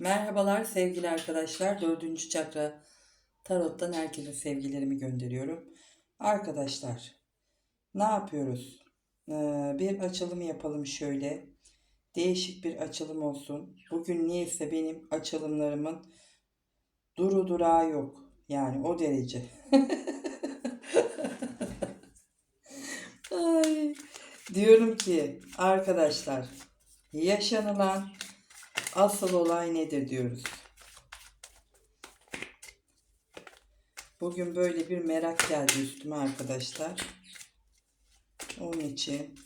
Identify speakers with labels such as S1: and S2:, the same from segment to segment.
S1: Merhabalar sevgili arkadaşlar. Dördüncü çakra tarottan herkese sevgilerimi gönderiyorum. Arkadaşlar ne yapıyoruz? Ee, bir açılım yapalım şöyle. Değişik bir açılım olsun. Bugün niyeyse benim açılımlarımın duru durağı yok. Yani o derece. Ay, diyorum ki arkadaşlar yaşanılan asıl olay nedir diyoruz. Bugün böyle bir merak geldi üstüme arkadaşlar. Onun için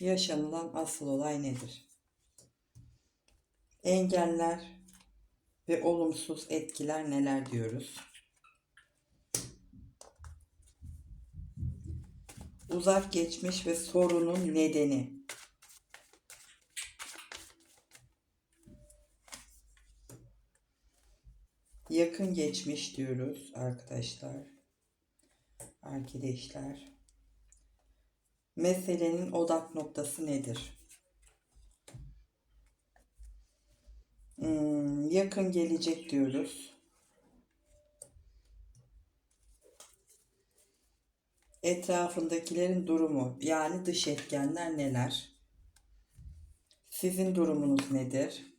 S1: yaşanılan asıl olay nedir? Engeller ve olumsuz etkiler neler diyoruz? Uzak geçmiş ve sorunun nedeni. Geçmiş diyoruz arkadaşlar. Arkadaşlar. Meselenin odak noktası nedir? Hmm, yakın gelecek diyoruz. Etrafındakilerin durumu yani dış etkenler neler? Sizin durumunuz nedir?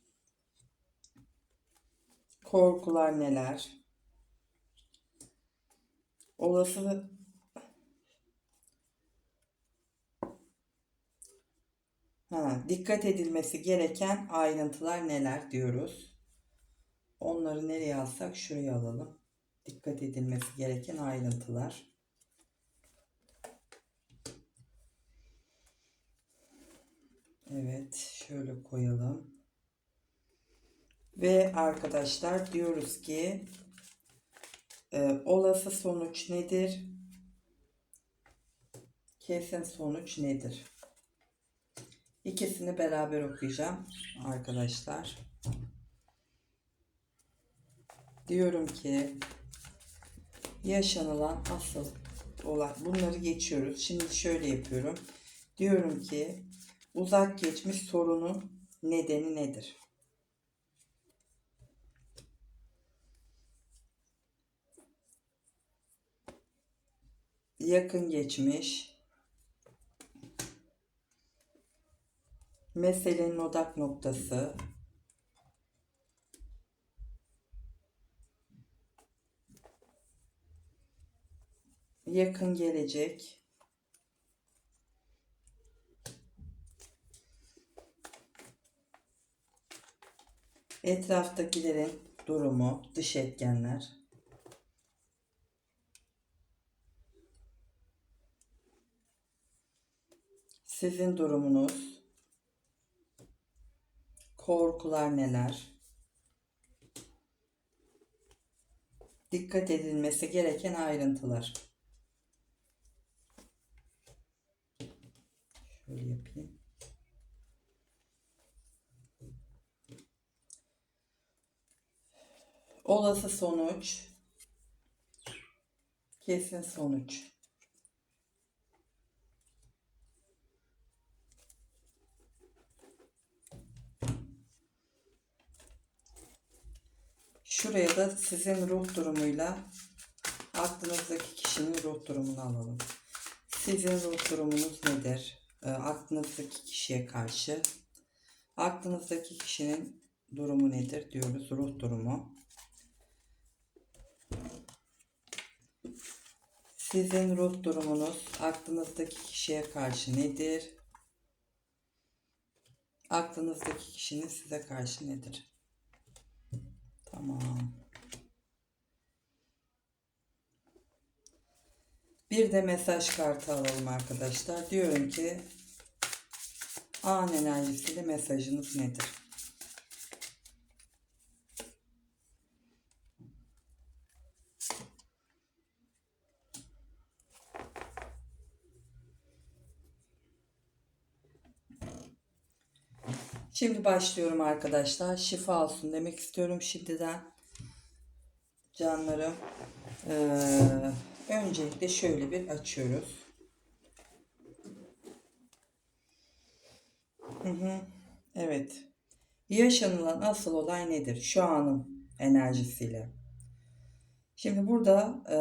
S1: Korkular neler? Olası ha, dikkat edilmesi gereken ayrıntılar neler diyoruz. Onları nereye alsak şuraya alalım. Dikkat edilmesi gereken ayrıntılar. Evet, şöyle koyalım. Ve arkadaşlar diyoruz ki e, olası sonuç nedir? Kesin sonuç nedir? İkisini beraber okuyacağım arkadaşlar. Diyorum ki yaşanılan asıl olay bunları geçiyoruz. Şimdi şöyle yapıyorum. Diyorum ki uzak geçmiş sorunun nedeni nedir? Yakın geçmiş, meselenin odak noktası, yakın gelecek, etraftakilerin durumu, dış etkenler, Sizin durumunuz, korkular neler? Dikkat edilmesi gereken ayrıntılar. Şöyle yapayım. Olası sonuç, kesin sonuç. Şuraya da sizin ruh durumuyla aklınızdaki kişinin ruh durumunu alalım. Sizin ruh durumunuz nedir? E, aklınızdaki kişiye karşı. Aklınızdaki kişinin durumu nedir diyoruz. Ruh durumu. Sizin ruh durumunuz aklınızdaki kişiye karşı nedir? Aklınızdaki kişinin size karşı nedir? Tamam. Bir de mesaj kartı alalım arkadaşlar. Diyorum ki an enerjisiyle mesajınız nedir? Şimdi başlıyorum arkadaşlar. Şifa olsun demek istiyorum şimdiden. Canlarım. Ee, öncelikle şöyle bir açıyoruz. Hı hı. Evet. Yaşanılan asıl olay nedir? Şu anın enerjisiyle. Şimdi burada e,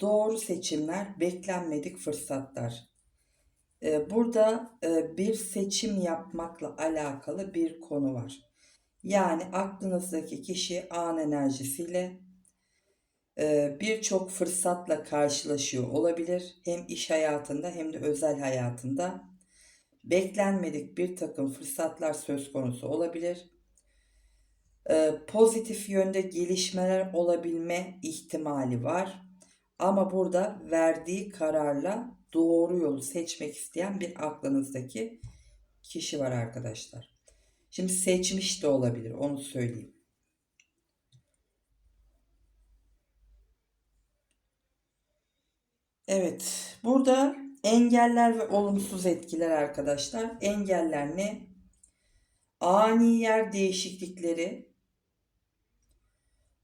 S1: doğru seçimler, beklenmedik fırsatlar. E, burada e, bir seçim yapmakla alakalı bir konu var. Yani aklınızdaki kişi an enerjisiyle e, birçok fırsatla karşılaşıyor olabilir. Hem iş hayatında hem de özel hayatında. Beklenmedik bir takım fırsatlar söz konusu olabilir. E, pozitif yönde gelişmeler olabilme ihtimali var. Ama burada verdiği kararla doğru yolu seçmek isteyen bir aklınızdaki kişi var arkadaşlar. Şimdi seçmiş de olabilir onu söyleyeyim. Evet, burada engeller ve olumsuz etkiler arkadaşlar. Engeller ne? Ani yer değişiklikleri,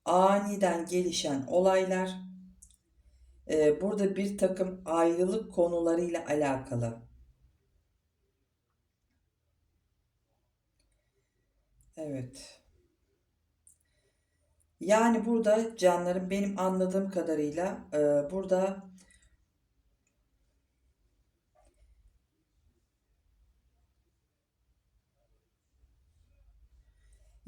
S1: aniden gelişen olaylar, e, burada bir takım ayrılık konularıyla alakalı. Evet. Yani burada canlarım benim anladığım kadarıyla e, burada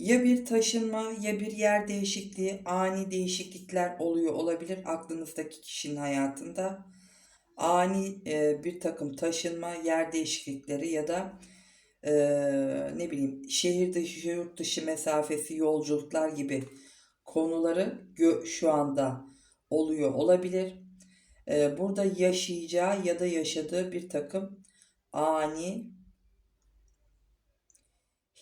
S1: Ya bir taşınma ya bir yer değişikliği, ani değişiklikler oluyor olabilir aklınızdaki kişinin hayatında. Ani e, bir takım taşınma, yer değişiklikleri ya da e, ne bileyim şehir dışı, yurt dışı mesafesi, yolculuklar gibi konuları şu anda oluyor olabilir. E, burada yaşayacağı ya da yaşadığı bir takım ani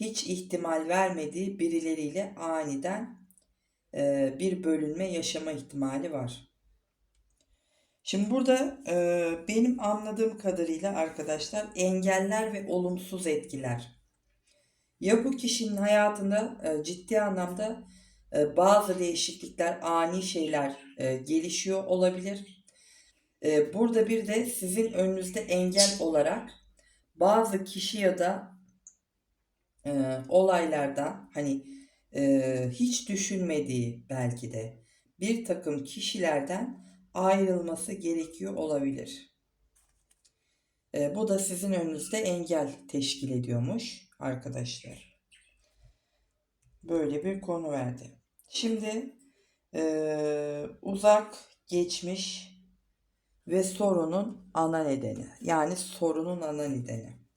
S1: hiç ihtimal vermediği birileriyle aniden e, bir bölünme yaşama ihtimali var. Şimdi burada e, benim anladığım kadarıyla arkadaşlar engeller ve olumsuz etkiler. Ya bu kişinin hayatında e, ciddi anlamda e, bazı değişiklikler, ani şeyler e, gelişiyor olabilir. E, burada bir de sizin önünüzde engel olarak bazı kişi ya da e, olaylardan hani e, hiç düşünmediği belki de bir takım kişilerden ayrılması gerekiyor olabilir. E, bu da sizin önünüzde engel teşkil ediyormuş arkadaşlar. Böyle bir konu verdi. Şimdi e, uzak geçmiş ve sorunun ana nedeni. Yani sorunun ana nedeni.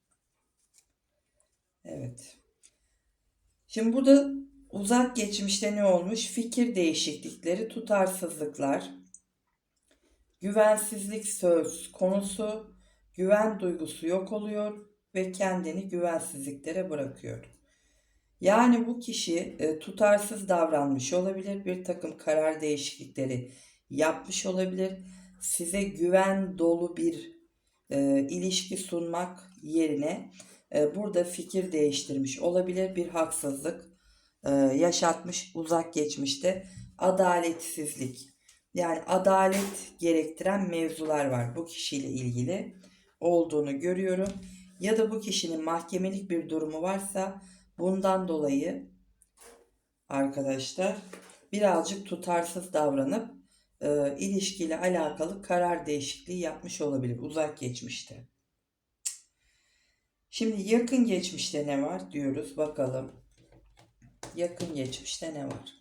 S1: Evet. Şimdi burada uzak geçmişte ne olmuş? Fikir değişiklikleri, tutarsızlıklar, güvensizlik söz konusu, güven duygusu yok oluyor ve kendini güvensizliklere bırakıyor. Yani bu kişi e, tutarsız davranmış olabilir, bir takım karar değişiklikleri yapmış olabilir. Size güven dolu bir e, ilişki sunmak yerine burada fikir değiştirmiş olabilir. Bir haksızlık e, yaşatmış uzak geçmişte adaletsizlik. Yani adalet gerektiren mevzular var bu kişiyle ilgili olduğunu görüyorum. Ya da bu kişinin mahkemelik bir durumu varsa bundan dolayı arkadaşlar birazcık tutarsız davranıp e, ilişkiyle alakalı karar değişikliği yapmış olabilir uzak geçmişte. Şimdi yakın geçmişte ne var diyoruz bakalım. Yakın geçmişte ne var?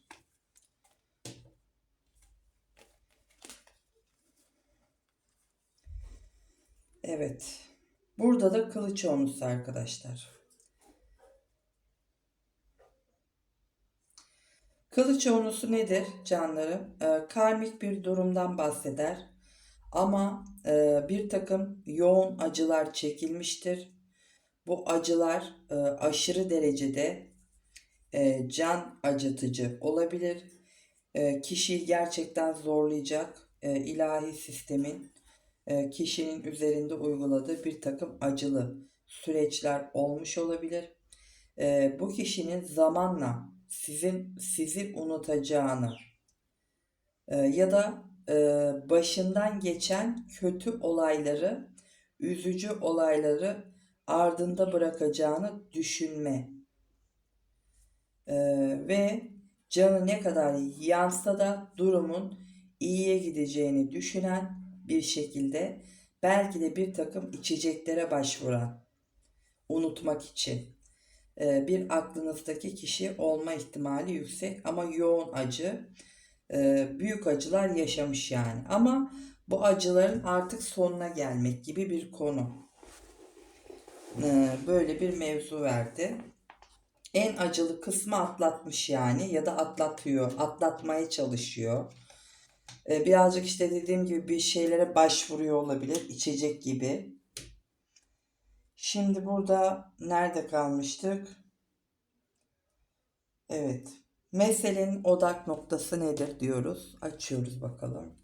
S1: Evet. Burada da kılıç olmuş arkadaşlar. Kılıç onusu nedir canlarım? Ee, karmik bir durumdan bahseder. Ama e, bir takım yoğun acılar çekilmiştir bu acılar e, aşırı derecede e, can acıtıcı olabilir. E, kişiyi gerçekten zorlayacak e, ilahi sistemin e, kişinin üzerinde uyguladığı bir takım acılı süreçler olmuş olabilir. E, bu kişinin zamanla sizin sizi unutacağını e, ya da e, başından geçen kötü olayları, üzücü olayları ardında bırakacağını düşünme. Ee, ve canı ne kadar yansa da durumun iyiye gideceğini düşünen bir şekilde belki de bir takım içeceklere başvuran unutmak için. E, bir aklınızdaki kişi olma ihtimali yüksek ama yoğun acı e, büyük acılar yaşamış yani. Ama bu acıların artık sonuna gelmek gibi bir konu böyle bir mevzu verdi en acılı kısmı atlatmış yani ya da atlatıyor atlatmaya çalışıyor e, birazcık işte dediğim gibi bir şeylere başvuruyor olabilir içecek gibi Şimdi burada nerede kalmıştık? Evet. Meselenin odak noktası nedir diyoruz. Açıyoruz bakalım.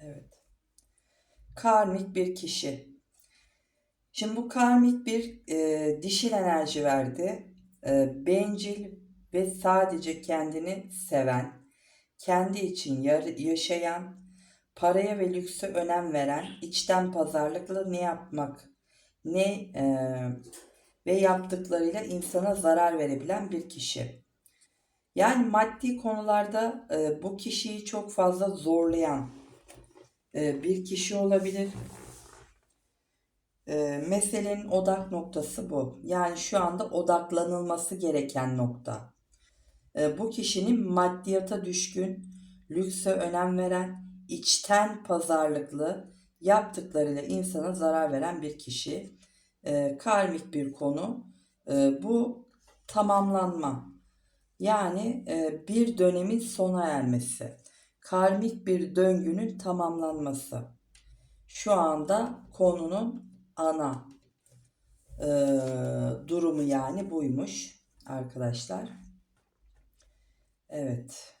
S1: Evet. Karmik bir kişi. Şimdi bu karmik bir e, dişil enerji verdi. E, bencil ve sadece kendini seven, kendi için yaşayan, paraya ve lükse önem veren, içten pazarlıkla ne yapmak ne e, ve yaptıklarıyla insana zarar verebilen bir kişi. Yani maddi konularda e, bu kişiyi çok fazla zorlayan e, bir kişi olabilir. E, meselenin odak noktası bu. Yani şu anda odaklanılması gereken nokta. E, bu kişinin maddiyata düşkün, lükse önem veren, içten pazarlıklı, yaptıklarıyla insana zarar veren bir kişi. E, karmik bir konu. E, bu tamamlanma. Yani e, bir dönemin sona ermesi. Karmik bir döngünün tamamlanması. Şu anda konunun ana e, durumu yani buymuş arkadaşlar. Evet.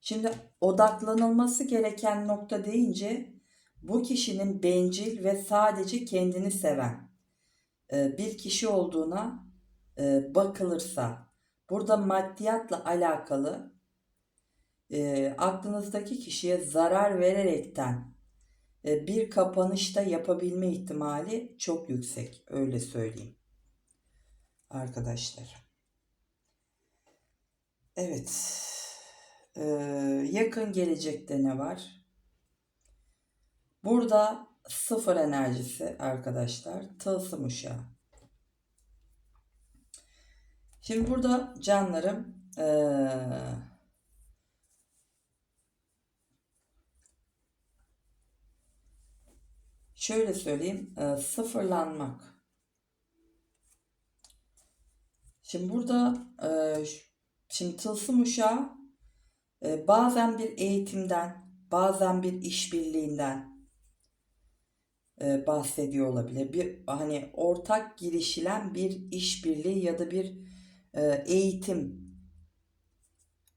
S1: Şimdi odaklanılması gereken nokta deyince bu kişinin bencil ve sadece kendini seven e, bir kişi olduğuna e, bakılırsa burada maddiyatla alakalı e, aklınızdaki kişiye zarar vererekten bir kapanışta yapabilme ihtimali çok yüksek öyle söyleyeyim arkadaşlar. Evet yakın gelecekte ne var? Burada sıfır enerjisi arkadaşlar. Tılsım uşağı. Şimdi burada canlarım ee, şöyle söyleyeyim e, sıfırlanmak. Şimdi burada e, şimdi tılsım uşağı e, bazen bir eğitimden bazen bir işbirliğinden e, bahsediyor olabilir. Bir hani ortak girişilen bir işbirliği ya da bir e, eğitim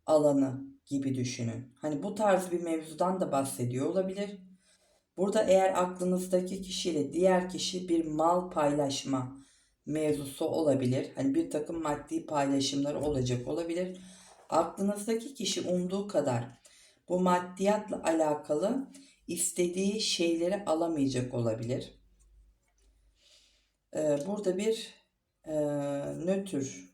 S1: alanı gibi düşünün. Hani bu tarz bir mevzudan da bahsediyor olabilir. Burada eğer aklınızdaki kişiyle diğer kişi bir mal paylaşma mevzusu olabilir. Hani bir takım maddi paylaşımları olacak olabilir. Aklınızdaki kişi umduğu kadar bu maddiyatla alakalı istediği şeyleri alamayacak olabilir. Ee, burada bir e, nötr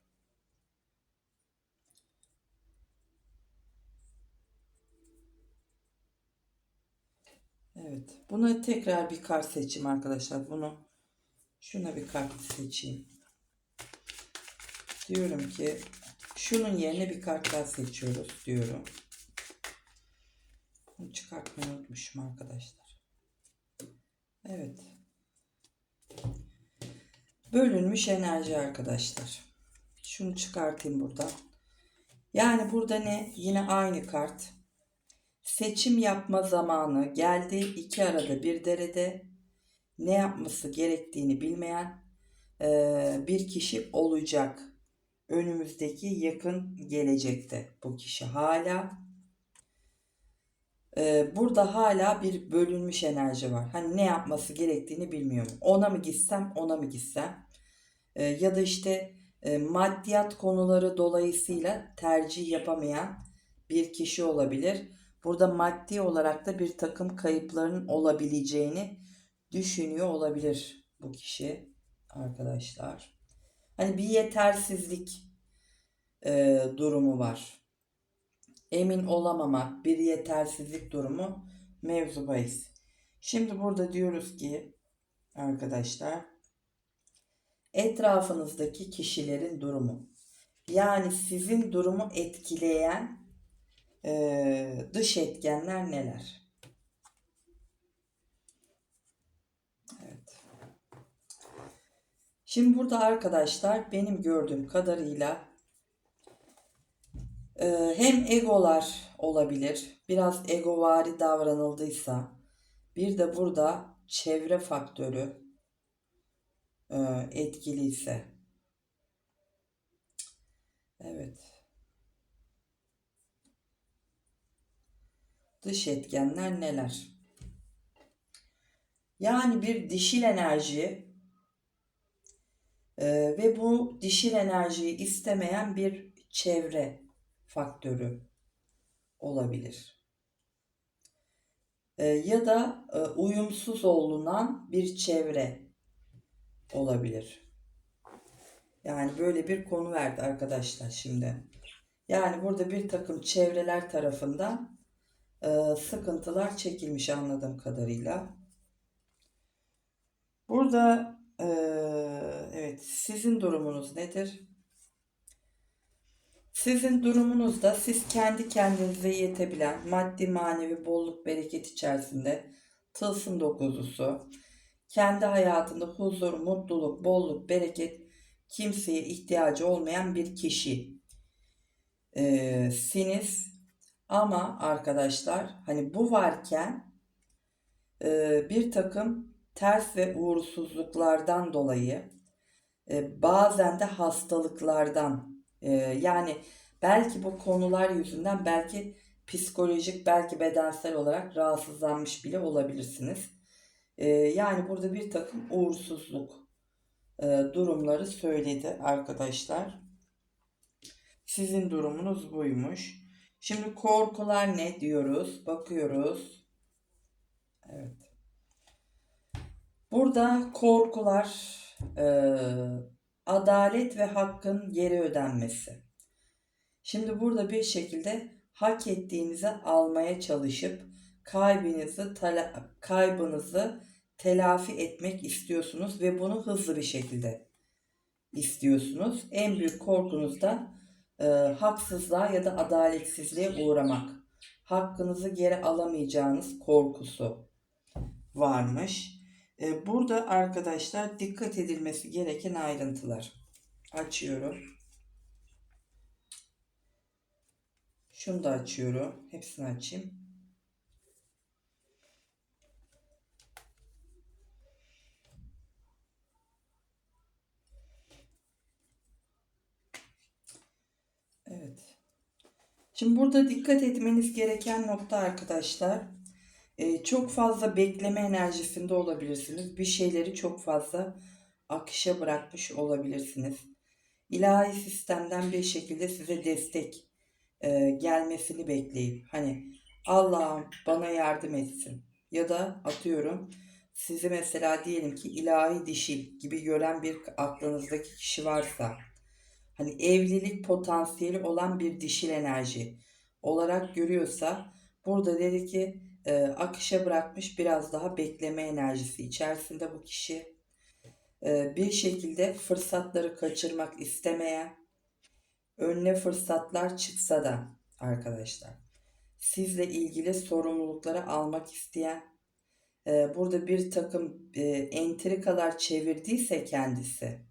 S1: Evet. Buna tekrar bir kart seçeyim arkadaşlar. Bunu şuna bir kart seçeyim. Diyorum ki şunun yerine bir kart daha seçiyoruz diyorum. Bunu çıkartmayı unutmuşum arkadaşlar. Evet. Bölünmüş enerji arkadaşlar. Şunu çıkartayım burada. Yani burada ne? Yine aynı kart. Seçim yapma zamanı geldi. iki arada bir derede ne yapması gerektiğini bilmeyen e, bir kişi olacak. Önümüzdeki yakın gelecekte bu kişi hala e, burada hala bir bölünmüş enerji var. Hani ne yapması gerektiğini bilmiyorum. Ona mı gitsem, ona mı gitsem? E, ya da işte e, maddiyat konuları dolayısıyla tercih yapamayan bir kişi olabilir. Burada maddi olarak da bir takım kayıpların olabileceğini düşünüyor olabilir bu kişi arkadaşlar. Hani bir yetersizlik e, durumu var. Emin olamama, bir yetersizlik durumu mevzu bahis. Şimdi burada diyoruz ki arkadaşlar etrafınızdaki kişilerin durumu. Yani sizin durumu etkileyen e, dış etkenler neler? Evet. Şimdi burada arkadaşlar benim gördüğüm kadarıyla e, hem egolar olabilir. Biraz egovari davranıldıysa bir de burada çevre faktörü e, etkiliyse. Evet. Dış etkenler neler? Yani bir dişil enerji e, ve bu dişil enerjiyi istemeyen bir çevre faktörü olabilir. E, ya da e, uyumsuz olunan bir çevre olabilir. Yani böyle bir konu verdi arkadaşlar şimdi. Yani burada bir takım çevreler tarafından e, sıkıntılar çekilmiş anladığım kadarıyla. Burada e, evet sizin durumunuz nedir? Sizin durumunuzda siz kendi kendinize yetebilen maddi manevi bolluk bereket içerisinde tılsım dokuzusu, kendi hayatında huzur, mutluluk, bolluk, bereket kimseye ihtiyacı olmayan bir kişi ee, siniz. Ama arkadaşlar hani bu varken e, bir takım ters ve uğursuzluklardan dolayı e, bazen de hastalıklardan e, yani belki bu konular yüzünden belki psikolojik belki bedensel olarak rahatsızlanmış bile olabilirsiniz. E, yani burada bir takım uğursuzluk e, durumları söyledi arkadaşlar. Sizin durumunuz buymuş. Şimdi korkular ne diyoruz? Bakıyoruz. Evet. Burada korkular e, adalet ve hakkın geri ödenmesi. Şimdi burada bir şekilde hak ettiğinizi almaya çalışıp kaybınızı kaybınızı telafi etmek istiyorsunuz ve bunu hızlı bir şekilde istiyorsunuz. En büyük korkunuz da e, haksızlığa ya da adaletsizliğe uğramak. Hakkınızı geri alamayacağınız korkusu varmış. E, burada arkadaşlar dikkat edilmesi gereken ayrıntılar. Açıyorum. Şunu da açıyorum. Hepsini açayım. Evet. Şimdi burada dikkat etmeniz gereken nokta arkadaşlar. Ee, çok fazla bekleme enerjisinde olabilirsiniz. Bir şeyleri çok fazla akışa bırakmış olabilirsiniz. İlahi sistemden bir şekilde size destek e, gelmesini bekleyip hani Allah'ım bana yardım etsin ya da atıyorum sizi mesela diyelim ki ilahi dişil gibi gören bir aklınızdaki kişi varsa hani evlilik potansiyeli olan bir dişil enerji olarak görüyorsa burada dedi ki e, akışa bırakmış biraz daha bekleme enerjisi içerisinde bu kişi. E, bir şekilde fırsatları kaçırmak istemeyen önüne fırsatlar çıksa da arkadaşlar sizle ilgili sorumlulukları almak isteyen e, burada bir takım e, entrikalar çevirdiyse kendisi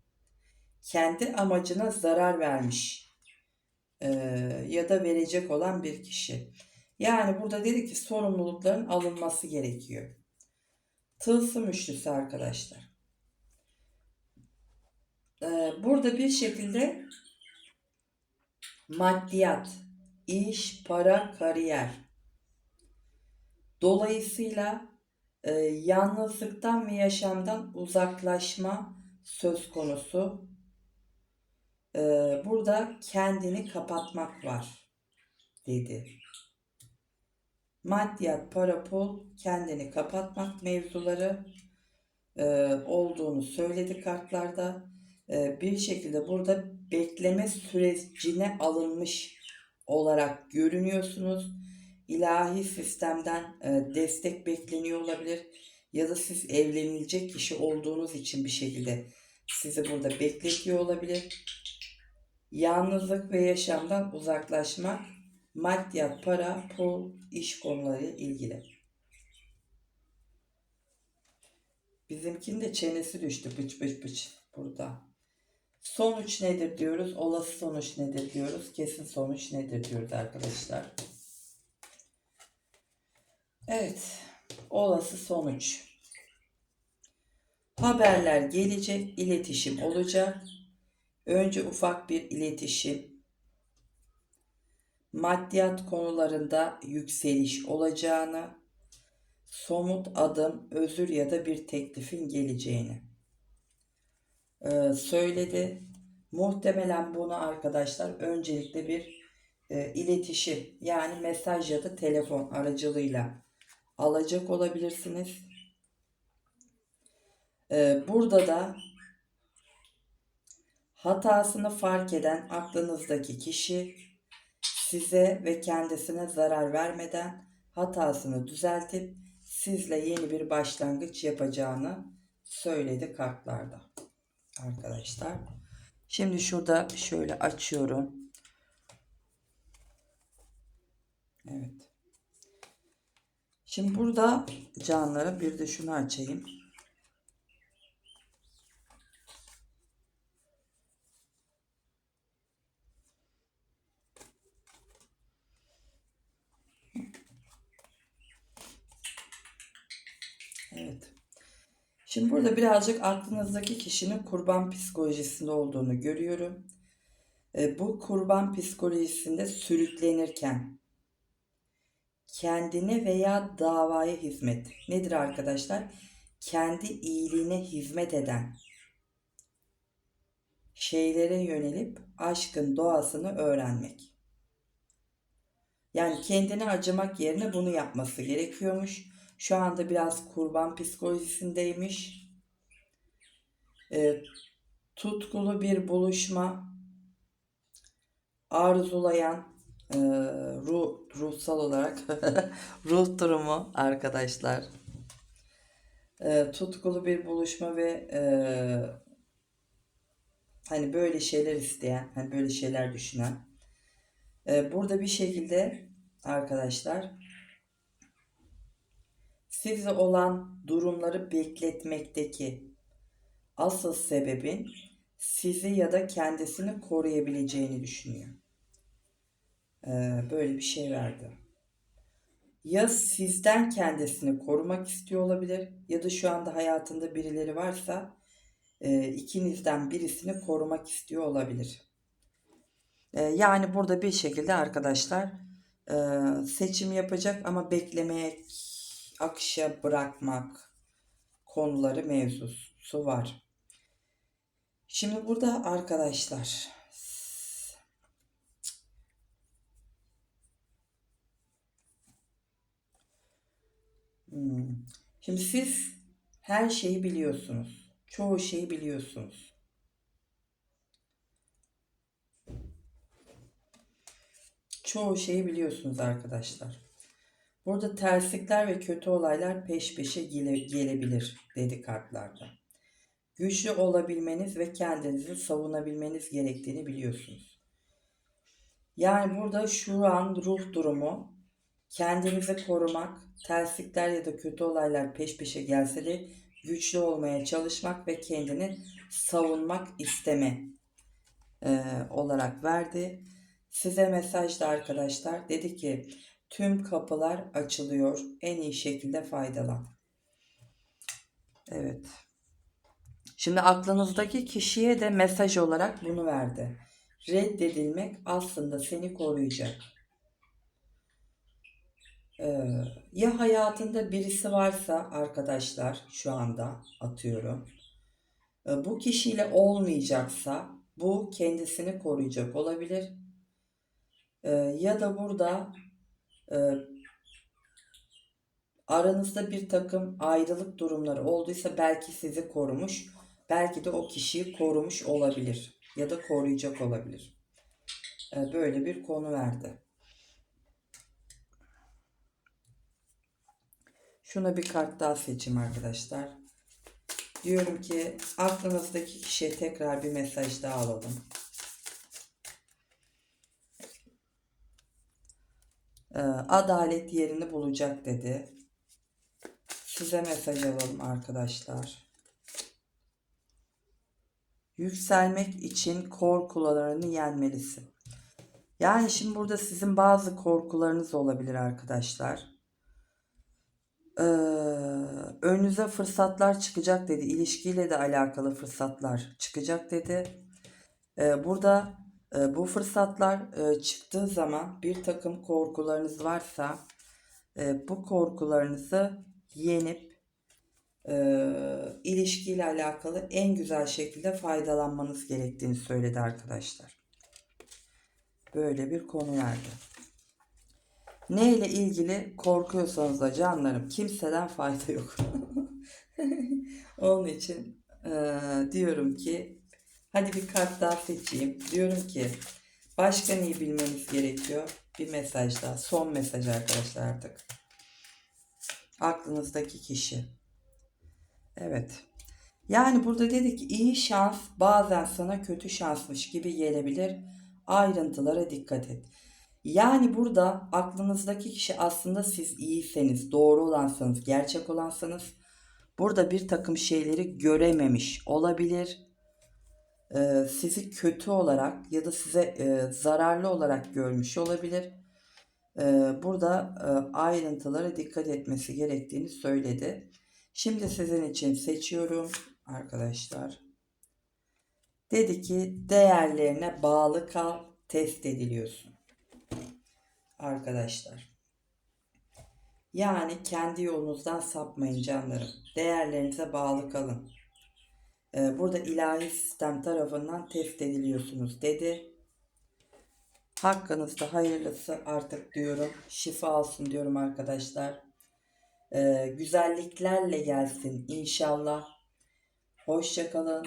S1: kendi amacına zarar vermiş e, ya da verecek olan bir kişi. Yani burada dedi ki sorumlulukların alınması gerekiyor. Tılsım üçlüsü arkadaşlar. Ee, burada bir şekilde maddiyat, iş, para, kariyer. Dolayısıyla e, yalnızlıktan ve yaşamdan uzaklaşma söz konusu. E, burada kendini kapatmak var dedi. Maddiyat, para, pul, kendini kapatmak mevzuları e, olduğunu söyledi kartlarda. E, bir şekilde burada bekleme sürecine alınmış olarak görünüyorsunuz. İlahi sistemden e, destek bekleniyor olabilir ya da siz evlenilecek kişi olduğunuz için bir şekilde sizi burada bekletiyor olabilir. Yalnızlık ve yaşamdan uzaklaşmak, maddiyat, para, pul, iş konuları ilgili. Bizimkinin de çenesi düştü bıç bıç bıç burada. Sonuç nedir diyoruz? Olası sonuç nedir diyoruz? Kesin sonuç nedir diyoruz arkadaşlar. Evet. Olası sonuç. Haberler gelecek, iletişim olacak. Önce ufak bir iletişim. Maddiyat konularında yükseliş olacağını, somut adım, özür ya da bir teklifin geleceğini e, söyledi. Muhtemelen bunu arkadaşlar öncelikle bir e, iletişim yani mesaj ya da telefon aracılığıyla alacak olabilirsiniz. E, burada da hatasını fark eden aklınızdaki kişi size ve kendisine zarar vermeden hatasını düzeltip sizle yeni bir başlangıç yapacağını söyledi kartlarda arkadaşlar. Şimdi şurada şöyle açıyorum. Evet. Şimdi burada canları bir de şunu açayım. Evet. Şimdi burada birazcık aklınızdaki kişinin kurban psikolojisinde olduğunu görüyorum. E, bu kurban psikolojisinde sürüklenirken kendine veya davaya hizmet. Nedir arkadaşlar? Kendi iyiliğine hizmet eden şeylere yönelip aşkın doğasını öğrenmek. Yani kendine acımak yerine bunu yapması gerekiyormuş. Şu anda biraz kurban psikolojisindeymiş. E, tutkulu bir buluşma arzulayan e, ruh, ruhsal olarak ruh durumu arkadaşlar. E, tutkulu bir buluşma ve e, hani böyle şeyler isteyen, hani böyle şeyler düşünen. E, burada bir şekilde arkadaşlar sizle olan durumları bekletmekteki asıl sebebin sizi ya da kendisini koruyabileceğini düşünüyor. Ee, böyle bir şey verdi. Ya sizden kendisini korumak istiyor olabilir ya da şu anda hayatında birileri varsa e, ikinizden birisini korumak istiyor olabilir. E, yani burada bir şekilde arkadaşlar e, seçim yapacak ama beklemek, akışa bırakmak konuları mevzusu var. Şimdi burada arkadaşlar Hmm. Şimdi siz her şeyi biliyorsunuz. Çoğu şeyi biliyorsunuz. Çoğu şeyi biliyorsunuz arkadaşlar. Burada terslikler ve kötü olaylar peş peşe gele, gelebilir dedi kartlarda. Güçlü olabilmeniz ve kendinizi savunabilmeniz gerektiğini biliyorsunuz. Yani burada şu an ruh durumu kendinizi korumak, terslikler ya da kötü olaylar peş peşe gelse de güçlü olmaya çalışmak ve kendini savunmak isteme e, olarak verdi. Size mesaj da arkadaşlar dedi ki tüm kapılar açılıyor. En iyi şekilde faydalan. Evet. Şimdi aklınızdaki kişiye de mesaj olarak bunu verdi. Reddedilmek aslında seni koruyacak. Ee, ya hayatında birisi varsa arkadaşlar şu anda atıyorum. Ee, bu kişiyle olmayacaksa bu kendisini koruyacak olabilir. Ee, ya da burada e, aranızda bir takım ayrılık durumları olduysa belki sizi korumuş, belki de o kişiyi korumuş olabilir. ya da koruyacak olabilir. E, böyle bir konu verdi. Şuna bir kart daha seçeyim arkadaşlar. Diyorum ki aklınızdaki kişiye tekrar bir mesaj daha alalım. Adalet yerini bulacak dedi. Size mesaj alalım arkadaşlar. Yükselmek için korkularını yenmelisin. Yani şimdi burada sizin bazı korkularınız olabilir arkadaşlar. Ee, önünüze fırsatlar çıkacak dedi. İlişkiyle de alakalı fırsatlar çıkacak dedi. Ee, burada e, bu fırsatlar e, çıktığı zaman bir takım korkularınız varsa e, bu korkularınızı yenip e, ilişkiyle alakalı en güzel şekilde faydalanmanız gerektiğini söyledi arkadaşlar. Böyle bir konu verdi. Ne ile ilgili korkuyorsanız da canlarım kimseden fayda yok. Onun için e, diyorum ki hadi bir kart daha seçeyim. Diyorum ki başka neyi bilmeniz gerekiyor? Bir mesaj daha. Son mesaj arkadaşlar artık. Aklınızdaki kişi. Evet. Yani burada dedik iyi şans bazen sana kötü şansmış gibi gelebilir. Ayrıntılara dikkat et. Yani burada aklınızdaki kişi aslında siz iyiyseniz, doğru olansanız, gerçek olansanız burada bir takım şeyleri görememiş olabilir. Ee, sizi kötü olarak ya da size e, zararlı olarak görmüş olabilir. Ee, burada e, ayrıntılara dikkat etmesi gerektiğini söyledi. Şimdi sizin için seçiyorum arkadaşlar. Dedi ki değerlerine bağlı kal, test ediliyorsun arkadaşlar. Yani kendi yolunuzdan sapmayın canlarım. Değerlerinize bağlı kalın. Ee, burada ilahi sistem tarafından test ediliyorsunuz dedi. Hakkınızda hayırlısı artık diyorum. Şifa olsun diyorum arkadaşlar. Ee, güzelliklerle gelsin inşallah. Hoşçakalın.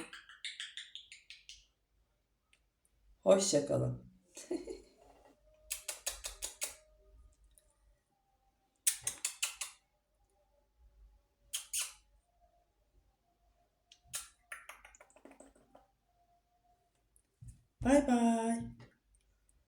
S1: Hoşçakalın. Bay bay.